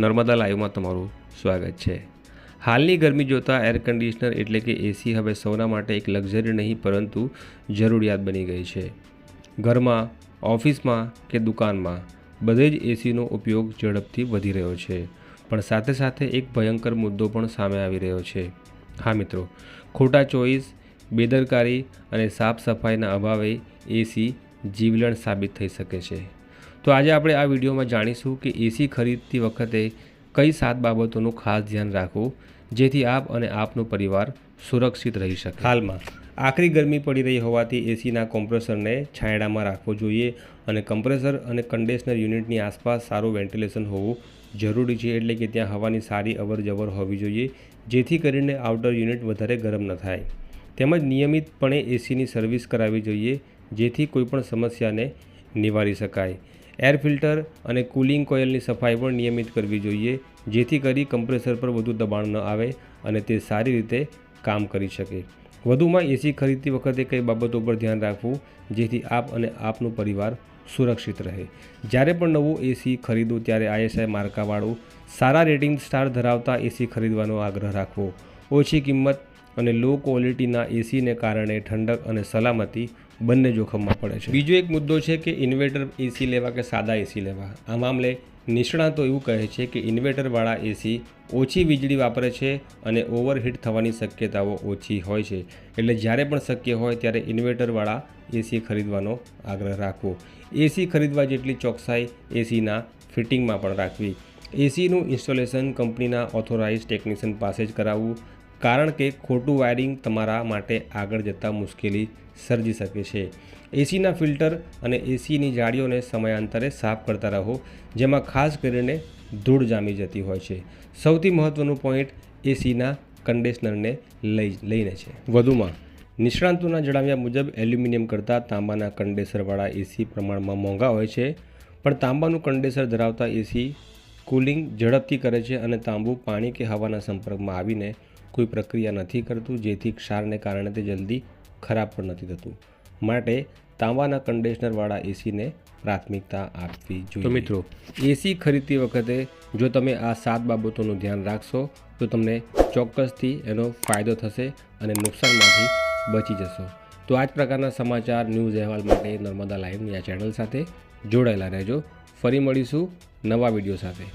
નર્મદા લાઈવમાં તમારું સ્વાગત છે. હાલની ગરમી જોતાં એર કન્ડિશનર એટલે કે એસી હવે સૌના માટે એક લક્ઝરી નહીં, પરંતુ જરૂરિયાત બની ગઈ છે. ઘરમાં, ઓફિસમાં કે દુકાનમાં બધે જ એસીનો ઉપયોગ ઝડપથી વધી રહ્યો છે, પણ સાથે સાથે એક ભયંકર મુદ્દો પણ સામે આવી રહ્યો છે. હા મિત્રો, ખોટા ચોઈસ બેદરકારી અને સાફ સફાઈના અભાવે એસી જીવલણ સાબિત થઈ શકે છે. તો આજે આપણે આ વિડીયોમાં જાણીશું કે એસી ખરીદતી વખતે કઈ સાત બાબતોનું ખાસ ધ્યાન રાખવું, જેથી આપ અને આપનો પરિવાર સુરક્ષિત રહી શકે. હાલમાં, આખરી ગરમી પડી રહી હોવાથી એસીના કોમ્પ્રેસરને છાંયડામાં રાખવો જોઈએ અને કમ્પ્રેસર અને કન્ડેશનર યુનિટની આસપાસ સારું વેન્ટિલેશન હોવું જરૂરી છે, એટલે કે ત્યાં હવાની સારી અવરજવર હોવી જોઈએ, જેથી કરીને આઉટર યુનિટ વધારે ગરમ ન થાય. તેમજ નિયમિતપણે એસીની સર્વિસ કરાવવી જોઈએ, જેથી કોઈપણ સમસ્યાને નિવારી શકાય. એર ફિલ્ટર અને કુલિંગ કોઇલની સફાઈ પણ નિયમિત કરવી જોઈએ, જેથી કરી કમ્પ્રેસર પર વધુ દબાણ ન આવે અને તે સારી રીતે કામ કરી શકે. વધુમાં એસી ખરીદતી વખતે કઈ બાબતો પર ધ્યાન રાખવું, જેથી આપ અને આપનું પરિવાર સુરક્ષિત રહે. જ્યારે પણ નવું એસી ખરીદો ત્યારે આઈએસઆઈ માર્કાવાળું સારા રેટિંગ સ્ટાર ધરાવતા એસી ખરીદવાનો આગ્રહ રાખવો. ઓછી કિંમત અને લો ક્વોલિટીના એસીને કારણે ઠંડક અને સલામતી બંને જોખમમાં પડે છે. બીજો એક મુદ્દો છે કે ઇન્વર્ટર એસી લેવા કે સાદા એસી લેવા? આ મામલે નિષ્ણાતો એવું કહે છે કે ઇન્વર્ટરવાળા એસી ઓછી વીજળી વાપરે છે અને ઓવરહીટ થવાની શક્યતાઓ ઓછી હોય છે. એટલે જ્યારે પણ શક્ય હોય ત્યારે ઇન્વર્ટરવાળા એસી ખરીદવાનો આગ્રહ રાખવો. એસી ખરીદવા જેટલી ચોકસાઈ એસીના ફિટિંગમાં પણ રાખવી. એસીનું ઇન્સ્ટોલેશન કંપનીના ઓથોરાઇઝ ટેકનિશિયન પાસે જ કરાવવું. કારણ કે ખોટું વાયરિંગ તમારા માટે આગળ જતાં મુશ્કેલી સર્જી શકે છે. એસીના ફિલ્ટર અને એસીની જાળીઓને સમયાંતરે સાફ કરતા રહો, જેમાં ખાસ કરીને ધૂળ જામી જતી હોય છે. સૌથી મહત્ત્વનું પોઈન્ટ એસીના કન્ડિશનરને લઈ, લઈને છે. વધુમાં, નિષ્ણાંતોના જણાવ્યા મુજબ એલ્યુમિનિયમ કરતાં તાંબાના કન્ડેસરવાળા એસી પ્રમાણમાં મોંઘા હોય છે, પણ તાંબાનું કન્ડેસર ધરાવતા એસી કુલિંગ ઝડપથી કરે છે અને તાંબુ પાણી કે હવાના સંપર્કમાં આવીને કોઈ પ્રક્રિયા નથી કરતું જેથી ક્ષારને કારણે તે જલ્દી ખરાબ પણ નથી થતું. માટે તાંબાના કન્ડિશનરવાળા એસીને પ્રાથમિકતા આપવી જોઈએ. તો મિત્રો એસી ખરીદતી વખતે જો તમે આ સાત બાબતોનું ધ્યાન રાખશો તો તમને ચોક્કસથી એનો ફાયદો થશે અને નુકસાનમાંથી બચી જશો. તો આ જ પ્રકારના સમાચાર ન્યૂઝ અહેવાલ માટે નર્મદા લાઈવની આ ચેનલ સાથે જોડાયેલા રહેજો. ફરી મળીશું નવા વીડિયો સાથે.